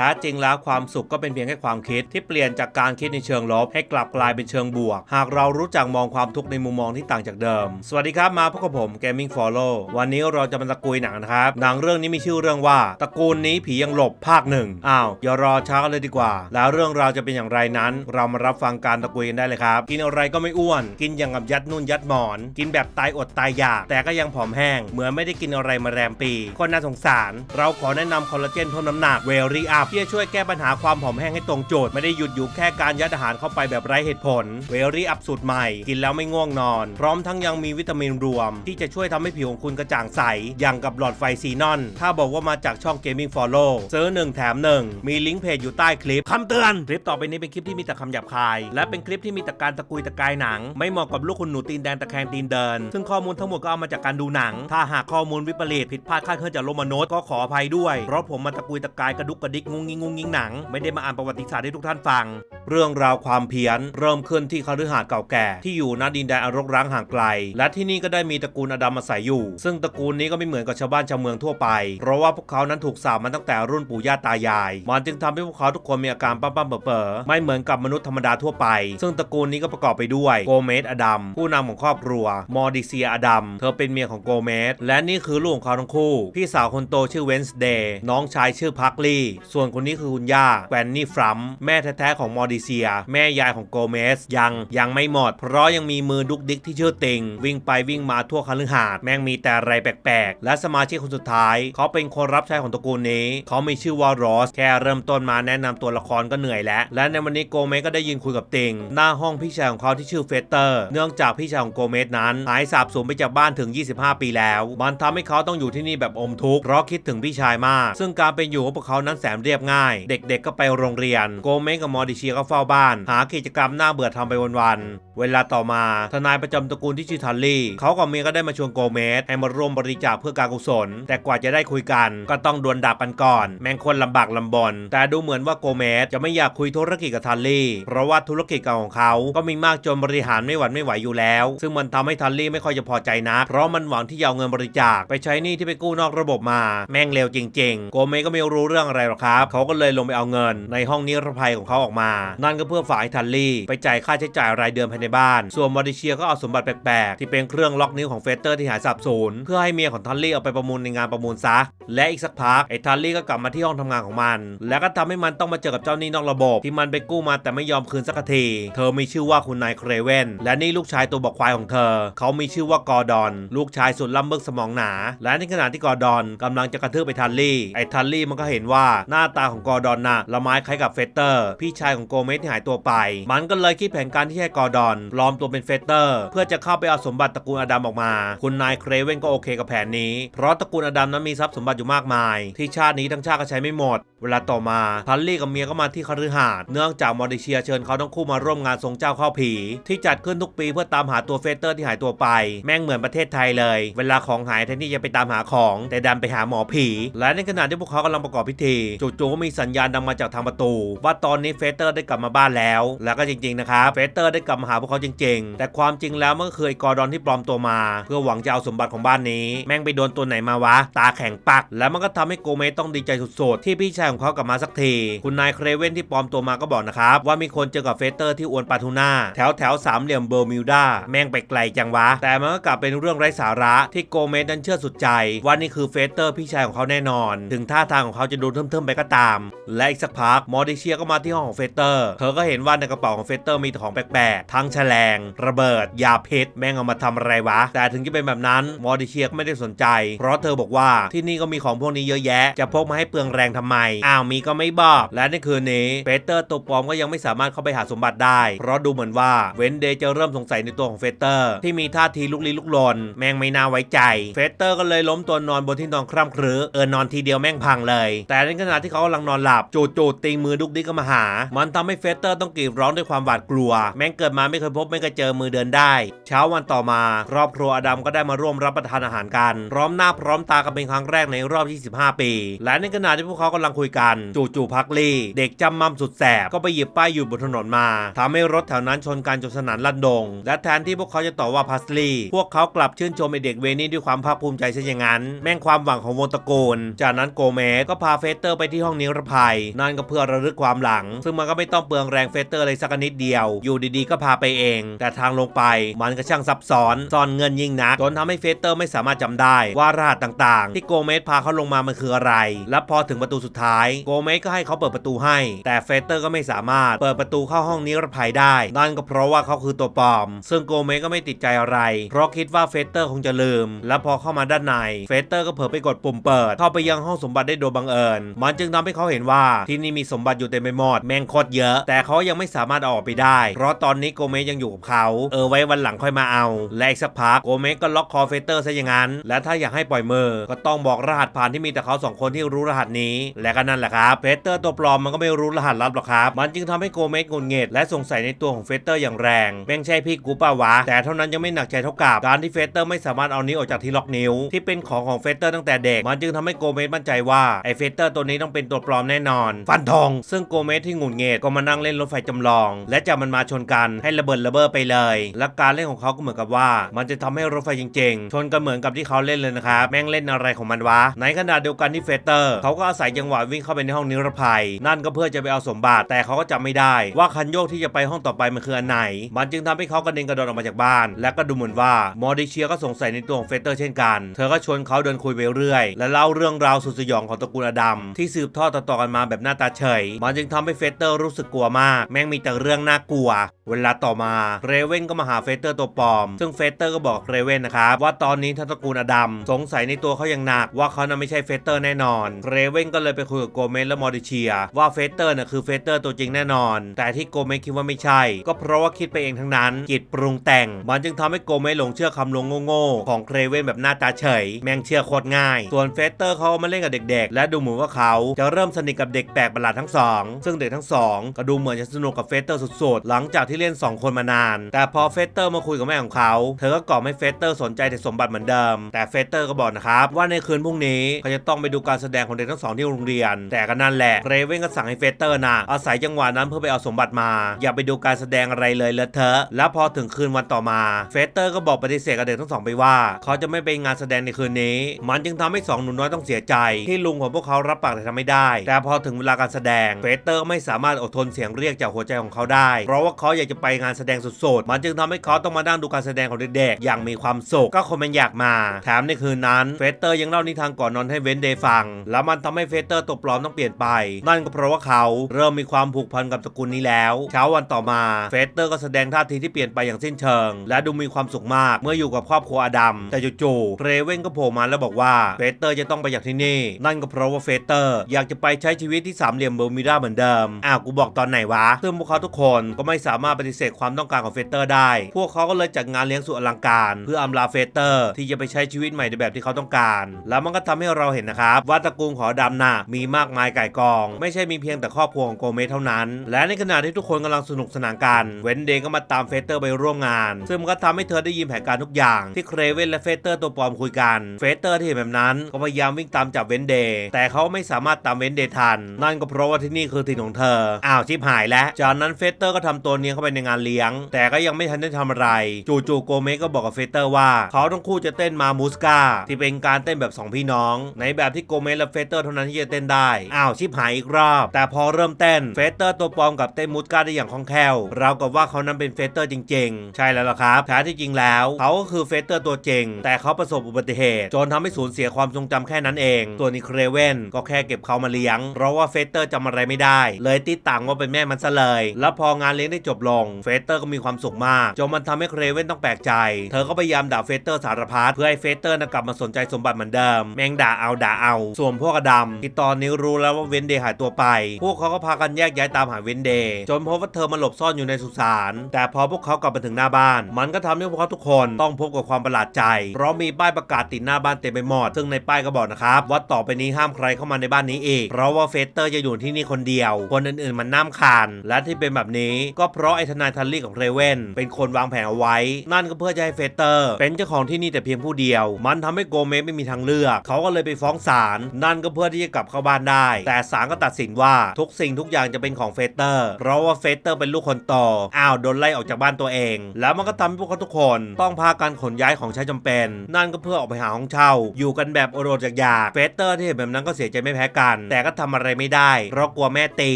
ท้จริงแล้วความสุขก็เป็นเพียงแค่ความคิดที่เปลี่ยนจากการคิดในเชิงลบ ให้กลับกลายเป็นเชิงบวก หากเรารู้จักมองความทุกข์ในมุมมองที่ต่างจากเดิม สวัสดีครับมาพบกับผม Gaming Follow วันนี้เราจะมาตะกุยหนังนะครับ หนังเรื่องนี้มีชื่อเรื่องว่าตระกูลนี้ผียังหลบภาคหนึ่งอ้าวอย่ารอช้าเลยดีกว่า แล้วเรื่องราวจะเป็นอย่างไรนั้น เรามารับฟังการตะกุยกันได้เลยครับ กินอะไรก็ไม่อ้วน กินอย่างกับยัดนุ่นยัดหมอน กินแบบตายอดตายอยาก แต่ก็ยังผอมแห้งเหมือนไม่ได้กินอะไรมาแรมปีก็น่าสงสาร เราขอแนะนำคอลลาเจนเพิ่มน้ำหนักเวลี่อัพที่จะช่วยแก้ปัญหาความผอมแห้งให้ตรงโจทย์ไม่ได้หยุดอยู่แค่การยัดอาหารเข้าไปแบบไร้เหตุผล เวลี่อัพสูตรใหม่ กินแล้วไม่ง่วงนอน พร้อมทั้งยังมีวิตามินรวม ที่จะช่วยทำให้ผิวของคุณกระจ่างใส อย่างกับหลอดไฟซีนอน ถ้าบอกว่ามาจากช่อง Gaming Follow ซื้อ1แถม 1 มีลิงก์เพจอยู่ใต้คลิปคำเตือนคลิปต่อไปนี้เป็นคลิปที่มีแต่คำหยาบคาย และเป็นคลิปที่มีแต่การตะกุยตะกายหนัง ไม่เหมาะกับลูกคุณหนูตีนแดงตะแคงตีนเดิน ซึ่งข้อมูลทั้งหมดก็เอามาจากการดูหนัง ถ้าหากข้อมูลวิปริตผิดพลาดคลาดเคลื่อนจากโลมนุษย์ก็ขออภัยด้วยเพราะผมมาตะกุยตะกายกระดุกกระดิกงุงงิงงุงงิงหนัง ไม่ได้มาอ่านประวัติศาสตร์ให้ทุกท่านฟัง เรื่องราวความเพี้ยน เริ่มขึ้นที่คฤหาสน์เก่าแก่ ที่อยู่ณดินแดนอรกร้างห่างไกล และที่นี่ก็ได้มีตระกูลอดัมอาศัยอยู่ ซึ่งตระกูลนี้ก็ไม่เหมือนกับชาวบ้านชาวเมืองทั่วไป เพราะว่าพวกเขานั้นถูกสาปมาตั้งแต่รุ่นปู่ย่าตายายมันจึงทำให้พวกเขาทุกคนมีอาการปั้มๆเป๋อๆไม่เหมือนกับมนุษย์ธรรมดาทั่วไป ซึ่งตระกูลนี้ก็ประกอบไปด้วยโกเมสอดัมผู้นำของครอบครัว มอร์ดิเซียอดัมเธอเป็นเมียของโกเมสและนี่คือลูกของเขาทั้งคู่ พี่สาวคนโตชื่อเวนส์เดย์น้องชายชื่อพักลี่ส่วนวนคนนี้คือคุณย่าแกวนนี่ฟรัมแม่แท้ๆของมอร์ดิเซีย แม่ยายของโกเมสยังยังไม่หมด เพราะยังมีมือดุกดิกที่ชื่อติง วิ่งไปวิ่งมาทั่วคฤหาสน์แม่งมีแต่อะไรแปลกๆ และสมาชิกคนสุดท้าย เขาเป็นคนรับใช้ของตระกูลนี้ เขามีชื่อว่ารอส แค่เริ่มต้นมาแนะนำตัวละครก็เหนื่อยแล้ว และในวันนี้โกเมสก็ได้ยืนคุยกับติง หน้าห้องพี่ชายของเขาที่ชื่อเฟสเตอร์ เนื่องจากพี่ชายของโกเมสนั้นหายสาบสูญไปจากบ้านถึง 25 ปีแล้ว มันทำให้เขาต้องอยู่ที่นี่แบบอมทุกข์เพราะคิดถึงพี่ชายมาก ซึ่งการเป็นอยู่ของพวกเขานั้นแสนเรียบง่าย เด็กๆก็ไปโรงเรียน โกเมสกับมอร์ดิเชียก็เฝ้าบ้าน หากิจกรรมน่าเบื่อทำไปวันๆเวลาต่อมาทนายประจำตระกูลที่ชื่อทันลี่เขากับเมียก็ได้มาชวนโกเมสให้มาร่วมบริจาคเพื่อการกุศล แต่กว่าจะได้คุยกัน ก็ต้องดวลดาบกันก่อน แม่งคนลำบากลำบน แต่ดูเหมือนว่าโกเมสจะไม่อยากคุยธุรกิจกับทันลี่ เพราะว่าธุรกิจเก่าของเขาก็มีมากจนบริหารไม่หวัดไม่ไหวอยู่แล้ว ซึ่งมันทำให้ทันลี่ไม่ค่อยจะพอใจนะ เพราะมันหวังที่จะเอาเงินบริจาคไปใช้หนี้ที่ไปกู้นอกระบบมา แม่งเร็วจริง ๆ โกเมสก็ไม่รู้เรื่องอะไรหรอกครับเขาก็เลยลงไปเอาเงิน ในห้องนิรภัยของเขาออกมา นั่นก็เพื่อฝากให้ทันลี่ ไปจ่ายค่าใช้จ่ายรายเดือนภายในบ้าน ส่วนมอริเชียก็เอาสมบัติแปลกๆ ที่เป็นเครื่องล็อกนิ้วของเฟสเตอร์ที่หายสับสูญเพื่อให้เมียของทันลี่เอาไปประมูลในงานประมูลซะ และอีกสักพักไอ้ทันลี่ก็กลับมาที่ห้องทำงานของมัน แล้วก็ทำให้มันต้องมาเจอกับเจ้าหนี้นอกระบบที่มันไปกู้มาแต่ไม่ยอมคืนสักที เธอมีชื่อว่าคุณนายเครเวนและนี่ลูกชายตัวบอกควายของเธอ เขามีชื่อว่ากอร์ดอน ลูกชายสุดล่ำเบิกสมองหนา และในขณะที่กอร์ดอนกำลังจะกระทืบไปทันลี่ ไอ้ทันลี่มันก็เห็นว่าหน้าตาของกอร์ดอนน่ะละไม้คล้ายกับเฟเตอร์ พี่ชายของโกเมสที่หายตัวไป มันก็เลยคิดแผนการที่ให้กอร์ดอนปลอมตัวเป็นเฟเตอร์ เพื่อจะเข้าไปเอาสมบัติตระกูลอดัมออกมา คุณนายเครเวนก็โอเคกับแผนนี้ เพราะตระกูลอดัมนั้นมีทรัพย์สมบัติอยู่มากมาย ที่ชาตินี้ทั้งชาติก็ใช้ไม่หมด เวลาต่อมาทันลี่กับเมียก็มาที่คฤหาสน์เนื่องจากมอริเชียเชิญเขาทั้งคู่มาร่วมงานทรงเจ้าเข้าผี ที่จัดขึ้นทุกปีเพื่อตามหาตัวเฟเตอร์ที่หายตัวไป แม่งเหมือนประเทศไทยเลย เวลาของหายแทนที่จะไปตามหาของ แต่ดันไปหาหมอผี และในขณะที่พวกเขากำลังประกอบพิธีจู่ๆก็มีสัญญาณดังมาจากทางประตู ว่าตอนนี้เฟสเตอร์ได้กลับมาบ้านแล้ว แล้วก็จริงๆนะครับเฟสเตอร์ได้กลับมาหาพวกเขาจริง ๆ แต่ความจริงแล้วมันก็คือไอ้กอร์ดอนที่ปลอมตัวมา เพื่อหวังจะเอาสมบัติของบ้านนี้ แม่งไปโดนตัวไหนมาวะ ตาแข็งปัก แล้วมันก็ทำให้โกเมสต้องดีใจสุดๆที่พี่ชายของเขากลับมาสักที คุณนายเครเวนที่ปลอมตัวมาก็บอกนะครับว่ามีคนเจอกับเฟสเตอร์ที่อวนปาทูน่าแถวแถวสามเหลี่ยมเบอร์มิวดาแม่งไปไกลจังวะ แต่มันก็กลับเป็นเรื่องไร้สาระที่โกเมสนั้นเชื่อสุดใจว่านี่คือเฟสเตอร์พี่ชายของเขาแน่นอน ถึงท่าทางของเขาจะดูเทิมๆไปก็ตาม และอีกสักพักมอร์ดิเชียก็มาที่ห้องของเฟสเตอร์ เธอก็เห็นว่าในกระเป๋าของเฟสเตอร์มีของแปลกๆ ทั้งแฉลง ระเบิด ยาพิษแม่งเอามาทำอะไรวะ แต่ถึงจะเป็นแบบนั้นมอร์ดิเชียก็ไม่ได้สนใจ เพราะเธอบอกว่าที่นี่ก็มีของพวกนี้เยอะแยะ จะพกมาให้เปลืองแรงทำไม อ้าวมีก็ไม่บอกและในคืนนี้เฟสเตอร์ตัวปลอมก็ยังไม่สามารถเข้าไปหาสมบัติได้ เพราะดูเหมือนว่าเวนเดย์จะเริ่มสงสัยในตัวของเฟสเตอร์ ที่มีท่าทีลุกลี้ลุกลนแม่งไม่น่าไว้ใจ เฟสเตอร์ก็เลยล้มตัวนอนบนที่นอนคร่ำครึเออนอนทีเดียวแม่งพังเลย แต่ในขณะที่เขากำลังนอนหลับจู่ๆติงมือดุกดิกก็มาหา มันทำให้เฟสเตอร์ต้องกรีดร้องด้วยความหวาดกลัว แม่งเกิดมาไม่เคยพบไม่เคยเจอมือเดินได้ เช้าวันต่อมา ครอบครัวอดัมก็ได้มาร่วมรับประทานอาหารกัน พร้อมหน้าพร้อมตากันเป็นครั้งแรกในรอบ 25 ปี และในขณะที่พวกเขากำลังคุยกัน จู่ๆพักลี่ เด็กจำมั่มสุดแสบก็ไปหยิบป้ายอยู่บนถนนมาทำให้รถแถวนั้นชนกันจนสนั่นลั่นดง และแทนที่พวกเขาจะต่อว่าพัสลี่ พวกเขากลับชื่นชมไอเด็กเวนี่ด้วยความภาคภูมิใจซะอย่างนั้น แม่งความหวังของวงตระกูลจากนั้นโกเมก็พาเฟสเตอร์ไปที่ห้ององนิรภัย นั่นก็เพื่อระลึกความหลัง ซึ่งมันก็ไม่ต้องเปลืองแรงเฟสเตอร์เลยสักนิดเดียว อยู่ดีๆ ก็พาไปเอง แต่ทางลงไปมันก็ช่างซับซ้อนซ่อนเงินยิ่งนักจนทำให้เฟสเตอร์ไม่สามารถจำได้ว่ารหัสต่างๆ ที่โกเมสพาเขาลงมามันคืออะไร และพอถึงประตูสุดท้าย โกเมสก็ให้เขาเปิดประตูให้ แต่เฟสเตอร์ก็ไม่สามารถเปิดประตูเข้าห้องนิรภัยได้ นั่นก็เพราะว่าเขาคือตัวปลอม ซึ่งโกเมสก็ไม่ติดใจอะไร เพราะคิดว่าเฟสเตอร์คงจะลืม และพอเข้ามาด้านใน เฟสเตอร์ก็เผลอไปกดปุ่มเปิด เข้าไปยังห้องสมบัติได้โดยบังเอิญ มันจึงทำให้เขาเห็นว่าที่นี่มีสมบัติอยู่เต็มไปหมดแมงคตรเยอะ แต่เขายังไม่สามารถเอาออกไปได้ เพราะตอนนี้โกเมสยังอยู่กับเขา เออไว้วันหลังค่อยมาเอา และอีกสักพักโกเมสก็ล็อกคอเฟสเตอร์ซะอย่างนั้น และถ้าอยากให้ปล่อยมือก็ต้องบอกรหัสผ่านที่มีแต่เขาสองคนที่รู้รหัสนี้ และก็นั่นแหละครับเฟสเตอร์ตัวปลอมมันก็ไม่รู้รหัสลับหรอกครับ มันจึงทำให้โกเมสงุนเงดและสงสัยในตัวของเฟสเตอร์อย่างแรงแม่งใช่พี่กูป่าวะ แต่เท่านั้นยังไม่หนักใจเท่ากับการที่เฟสเตอร์ไม่สามารถเอานิ้วออกจากที่ล็อกนิ้ว ที่เป็นของของเฟเตอร์ตั้งแต่เด็ก มันจึงทำให้โกเมสมั่นใจว่าไอเฟเตอร์ตัวนี้ต้องเป็นตัวปลอมแน่นอน ฟันธงซึ่งโกเมสที่หงุดหงิดก็มานั่งเล่นรถไฟจำลอง และจะมันมาชนกันให้ระเบิดระเบ้อไปเลย และการเล่นของเขาก็เหมือนกับว่า มันจะทำให้รถไฟจริงๆ ชนกันเหมือนกับที่เขาเล่นเลยนะครับแม่งเล่นอะไรของมันวะในขณะเดียวกันที่เฟสเตอร์เขาก็อาศัยจังหวะวิ่งเข้าไปในห้องนิรภัย นั่นก็เพื่อจะไปเอาสมบัติแต่เขาก็จำไม่ได้ ว่าคันโยกที่จะไปห้องต่อไปมันคืออันไหน มันจึงทำให้เขากระเด็นกระโดดออกมาจากบ้าน และก็ดูเหมือนว่ามอร์ดิเชียก็สงสัยในตัวของเฟสเตอร์เช่นกัน เธอก็ชวนเขาเดินคุยไปเรื่อย และเล่าเรื่องราวสุดสยองของตระกูลอดัมที่สืบทอดต่อๆกันมาแบบหน้าตาเฉยมันจึงทำให้เฟสเตอร์รู้สึกกลัวมาก แม่งมีแต่เรื่องน่ากลัว เวลาต่อมาเรเวนก็มาหาเฟสเตอร์ตัวปลอม ซึ่งเฟสเตอร์ก็บอกเรเวนนะครับว่าตอนนี้ท่านตระกูลอดัมสงสัยในตัวเขาอย่างหนักว่าเขาน่ะไม่ใช่เฟสเตอร์แน่นอน เรเวนก็เลยไปคุยกับโกเมสและมอริเชีย ว่าเฟสเตอร์น่ะคือเฟสเตอร์ตัวจริงแน่นอน แต่ที่โกเมสคิดว่าไม่ใช่ ก็เพราะว่าคิดไปเองทั้งนั้น จิตปรุงแต่ง มันจึงทำให้โกเมสหลงเชื่อคำลงโง่ๆของเรเวนแบบหน้าตาเฉย แม่งเชื่อโคตรง่าย ส่วนเฟสเตอร์เขามาเล่นกับเด็กๆ และดูเหมือนว่าเขาจะเริ่มสนิทกับเด็กแปลกประหลาดทั้งสองซึ่งเด็กทั้งสองก็ดูเหมือนจะสนุกกับเฟเตอร์สุดๆ หลังจากที่เล่น 2 คนมานาน แต่พอเฟสเตอร์มาคุยกับแม่ของเขา เธอก็กล่อมให้เฟสเตอร์สนใจแต่สมบัติเหมือนเดิม แต่เฟสเตอร์ก็บอกนะครับว่าในคืนพรุ่งนี้เขาจะต้องไปดูการแสดงของเด็กทั้งสองที่โรงเรียน แต่ก็นั่นแหละเรเวนก็สั่งให้เฟสเตอร์นะอาศัยจังหวะนั้นเพื่อไปเอาสมบัติมา อย่าไปดูการแสดงอะไรเลยเลอะเทอะแล้วพอถึงคืนวันต่อมาเฟสเตอร์ก็บอกปฏิเสธกับเด็กทั้งสองไปว่า เขาจะไม่ไปงานแสดงในคืนนี้ มันจึงทำให้สองหนุ่มน้อยต้องเสียใจ ที่ลุงของพวกเขารับปากแต่ทำไม่ได้ แต่พอถึงเวลาการแสดงเฟสเตอร์ไม่สามารถอดทนเสียงเรียกจากหัวใจของเขาได้ เพราะว่าเขาอยากจะไปงานแสดงสดๆ มันจึงทำให้เขาต้องมานั่งดูการแสดงของเด็กๆ อย่างมีความสุข ก็คนมันอยากมา แถมในคืนนั้น เฟสเตอร์ยังเล่านิทานก่อนนอนให้เวนเดย์ฟัง แล้วมันทำให้เฟสเตอร์ตัวปลอมต้องเปลี่ยนไป นั่นก็เพราะว่าเขาเริ่มมีความผูกพันกับตระกูลนี้แล้ว เช้าวันต่อมา เฟสเตอร์ก็แสดงท่าทีที่เปลี่ยนไปอย่างสิ้นเชิง และดูมีความสุขมาก เมื่ออยู่กับครอบครัวอดัม แต่จู่ๆ เรเวนก็โผล่มาแล้วบอกว่า เฟสเตอร์จะต้องไปจากที่นี่ นั่นก็เพราะว่าเฟสเตอร์อยากจะไปใช้ชีวิตที่สามเหลี่ยมเบอร์มิวดาเหมือนเดิม อ้าว กูบอกตอนไหนวะ ซึ่งพวกเขาทุกคนก็ไม่สามารถปฏิเสธความต้องการของเฟเตอร์ได้ พวกเขาก็เลยจัดงานเลี้ยงสุดอลังการ เพื่ออำลาเฟเตอร์ ที่จะไปใช้ชีวิตใหม่ในแบบที่เขาต้องการ แล้วมันก็ทำให้เราเห็นนะครับว่าตระกูลของดัมน่ะมีมากมายไก่กอง ไม่ใช่มีเพียงแต่ครอบครัวของโกเมสเท่านั้น และในขณะที่ทุกคนกำลังสนุกสนานกัน เวนเดย์ก็มาตามเฟเตอร์ไปร่วมงาน ซึ่งมันก็ทำให้เธอได้ยินแผนการทุกอย่างที่เครเวนและเฟเตอร์ตัวปลอมคุยกัน เฟเตอร์ที่เห็นแบบนั้นก็พยายามวิ่งตามจับเวนเดย์แต่เขาไม่สามารถตามเวนเดย์ทัน นั่นก็เพราะว่าที่นี่คือถิ่นของเธออ้าวชิบหายแล้วจากนั้นเฟเตอร์ก็ทำตัวเนียนเข้าไปในงานเลี้ยง แต่ก็ยังไม่ทันได้ทำอะไร จู่ๆโกเมสก็บอกกับเฟสเตอร์ว่า เขาทั้งคู่จะเต้นมามูสกาที่เป็นการเต้นแบบสองพี่น้อง ในแบบที่โกเมสและเฟสเตอร์เท่านั้นที่จะเต้นได้อ้าวชิบหายอีกรอบ แต่พอเริ่มเต้นเฟสเตอร์ตัวปลอมกับเต้นมูสกาได้อย่างคล่องแคล่วเราวกับว่าเขานั้นเป็นเฟสเตอร์จริง ๆ ใช่แล้วล่ะครับแท้ที่จริงแล้ว เขาก็คือเฟสเตอร์ตัวจริง แต่เขาประสบอุบัติเหตุจนทำให้สูญเสียความทรงจำแค่นั้นเองตัวนอีเครเวนก็แค่เก็บเขามาเลี้ยง เพราะว่าเฟสเตอร์จำอะไรไม่ได้ เลยติดต่างว่าเป็นแม่มันซะเลย แล้วพองานเลี้ยงได้จบลง เฟสเตอร์ก็มีความสุขมากจนมันทำให้เครเวนต้องแปลกใจ เธอก็พยายามด่าเฟสเตอร์สารพัดเพื่อให้เฟสเตอร์นะกลับมาสนใจสมบัติเหมือนเดิม แม่งด่าเอาด่าเอา ส่วนพวกอดัมที่ตอนนี้รู้แล้วว่าเวนเดย์หายตัวไป พวกเขาก็พากันแยกย้ายตามหาเวนเดย์จนพบว่าเธอมาหลบซ่อนอยู่ในสุสานแต่พอพวกเขากลับมาถึงหน้าบ้าน มันก็ทำให้พวกเขาทุกคนต้องพบกับความประหลาดใจ เพราะมีป้ายประกาศติดหน้าบ้านเต็มไปหมดซึ่งในป้ายก็บอกนะครับว่าต่อไปนี้ห้ามใครเข้ามาในบ้านนี้อีกเพราะว่าเฟสเตอร์จะอยู่ที่นี่คนเดียว คนอื่นๆมันน้ำคานและที่เป็นแบบนี้ ก็เพราะไออ้ทนายทันลี่กับเรเวนเป็นคนวางแผนเอาไว้ นั่นก็เพื่อจะให้เฟเตอร์ เป็นเจ้าของที่นี่แต่เพียงผู้เดียว มันทำให้โกเมสไม่มีทางเลือก เขาก็เลยไปฟ้องศาลนั่นก็เพื่อที่จะกลับเข้าบ้านได้ แต่ศาลก็ตัดสินว่าทุกสิ่งทุกอย่างจะเป็นของเฟเตอร์ เพราะว่าเฟเตอร์เป็นลูกคนโตอ้าวโดนไล่ออกจากบ้านตัวเอง แล้วมันก็ทำให้พวกเขาทุกคนต้องพากันขนย้ายของใช้จำเป็น นั่นก็เพื่อออกไปหาห้องเช่า อยู่กันแบบโอดๆอยากๆเฟเตอร์ที่เห็นแบบนั้นก็เสียใจไม่แพ้กัน แต่ก็ทำอะไรไม่ได้เพราะกลัวแม่ตี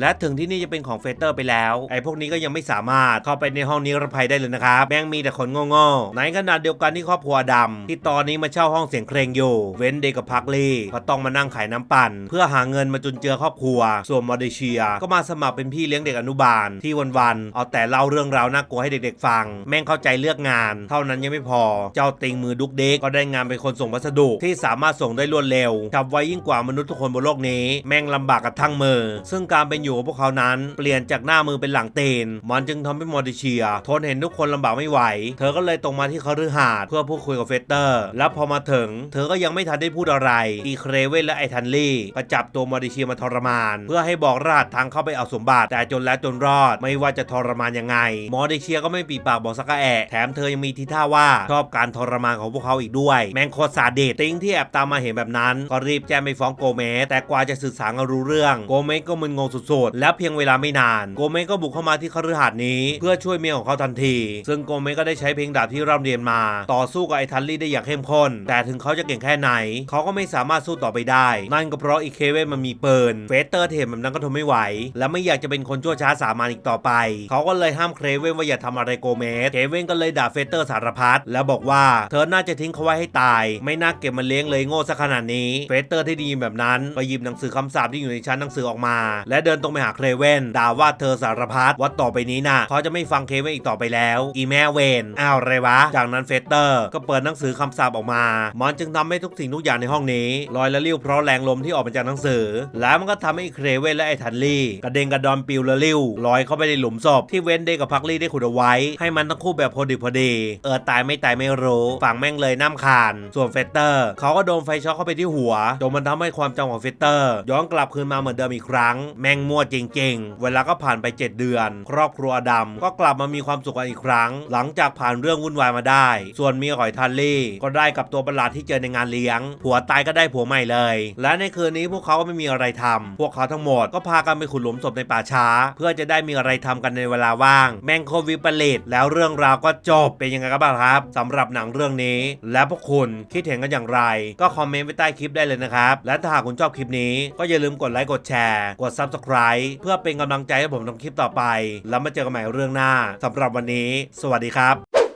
และถึงที่นี่จะเป็นของเฟเตอร์ไปแล้วไอ้พวกนี้ก็ยังไม่สามารถเข้าไปในห้องนิรภัยได้เลยนะครับแม่งมีแต่คนโง่ๆในขณะเดียวกันที่ครอบครัวดำที่ตอนนี้มาเช่าห้องเสียงเพลงอยู่ เว้นเดย์กับพักลี่ก็ต้องมานั่งขายน้ำปั่น เพื่อหาเงินมาจุนเจือครอบครัว ส่วนมอดิเชีย ก็มาสมัครเป็นพี่เลี้ยงเด็กอนุบาล ที่วันๆเอาแต่เล่าเรื่องราวน่ากลัวให้เด็กๆฟัง แม่งเข้าใจเลือกงาน เท่านั้นยังไม่พอ เจ้าติงมือดุกเด็กก็ได้งานเป็นคนส่งพัสดุที่สามารถส่งได้รวดเร็วฉับไวยิ่งกว่ามนุษย์ทุกคนบนโลกนี้ แม่งลำบากกับทั้งมือ ซึ่งการเป็นอยู่ของพวกเขานั้น เปลี่ยนจากหน้ามือเป็นหลังเตนมันจึงทำให้มอดิเชีย ทนเห็นทุกคนลำบากไม่ไหว เธอก็เลยตรงมาที่คฤหาสน์เพื่อพูดคุยกับเฟสเตอร์ แล้วพอมาถึง เธอก็ยังไม่ทันได้พูดอะไรอีเครเวนและไอทันลี่ก็จับตัวมอดิเชียมาทรมาน เพื่อให้บอกรหัสทางเข้าไปเอาสมบัติแต่จนแล้วจนรอด ไม่ว่าจะทรมานยังไง มอดิเชียก็ไม่ปีปากบอกสักแอะแถมเธอยังมีทีท่าว่าชอบการทรมานของพวกเขาอีกด้วย แมงโคซาดิสติงที่แอบตามมาเห็นแบบนั้นก็รีบแจ้งไปฟ้องโกเมสแต่กว่าจะสื่อสารกันรู้เรื่องโกเมสก็มึนงงสุดๆ และเพียงเวลาไม่นานโกเมสก็บุกเข้ามาที่คฤหาสน์นี้ เพื่อช่วยเมียของเขาทันที ซึ่งโกเมสก็ได้ใช้เพลงดาบที่ร่ำเรียนมา ต่อสู้กับไอ้ทันลี่ได้อย่างเข้มข้น แต่ถึงเขาจะเก่งแค่ไหน เขาก็ไม่สามารถสู้ต่อไปได้ นั่นก็เพราะอีเคเวนมันมีปืนเฟสเตอร์เทมแบบนั้นก็ทนไม่ไหว และไม่อยากจะเป็นคนชั่วช้าสามัญอีกต่อไป เขาก็เลยห้ามเคเวนว่าอย่าทำอะไรโกเมสเคเวนก็เลยด่าเฟสเตอร์สารพัดแล้วบอกว่าเธอน่าจะทิ้งเขาไว้ให้ตาย ไม่น่าเก็บมันเลี้ยงเลยโง่ซะขนาดนี้เฟสเตอร์ที่ดีแบบนั้นก็หยิบหนังสือคำสาปที่อยู่ในชั้นหนังสือออกมา และเดินตรงไปหาเคเวนด่าว่าเธอสารพัดว่าต่อไปนี้น่ะเขาจะไม่ฟังเคเวนอีกต่อไปแล้ว อีแม่เวนอ้าวไรวะ จากนั้นเฟสเตอร์ก็เปิดหนังสือคำสาปออกมา มันจึงทำให้ทุกสิ่งทุกอย่างในห้องนี้ลอยละลิ้วเพราะแรงลมที่ออกมาจากหนังสือ แล้วมันก็ทำให้เครเวนและไอ้ทันลี่กระเด็นกระดอนปิวละลิ้วลอยเข้าไปในหลุมศพที่เวนเดกับพักลี่ได้ขุดเอาไว้ ให้มันทั้งคู่แบบพอดีพอดี เออตายไม่ตายไม่รู้ฝังแม่งเลยน้ำคาน ส่วนเฟสเตอร์เขาก็โดนไฟช็อตเข้าไปที่หัวจนมันทำให้ความจำของเฟสเตอร์ ย้อนกลับคืนมาเหมือนเดิมอีกครั้ง แม่งมั่วจริง ๆ เวลาก็ผ่านไป 7 เดือน ครอบครัวดำก็กลับมามีความสุขกันอีกครั้ง หลังจากผ่านเรื่องวุ่นวายมาได้ ส่วนเมียของไอ้ทันลี่ก็ได้กับตัวประหลาดที่เจอในงานเลี้ยง ผัวตายก็ได้ผัวใหม่เลย และในคืนนี้พวกเขาก็ไม่มีอะไรทำพวกเขาทั้งหมดก็พากันไปขุดหลุมศพในป่าช้า เพื่อจะได้มีอะไรทำกันในเวลาว่าง แมงโควิดปริตแล้วเรื่องราวก็จบเป็นยังไงกันบ้างครับสำหรับหนังเรื่องนี้ และพวกคุณคิดเห็นกันอย่างไร ก็คอมเมนต์ไว้ใต้คลิปได้เลยนะครับและถ้าหากคุณชอบคลิปนี้ก็อย่าลืมกดไลค์กดแชร์ กด Subscribe เพื่อเป็นกำลังใจให้ผมทำคลิปต่อไปแล้วมาเจอกันใหม่เรื่องหน้าสำหรับวันนี้ สวัสดีครับ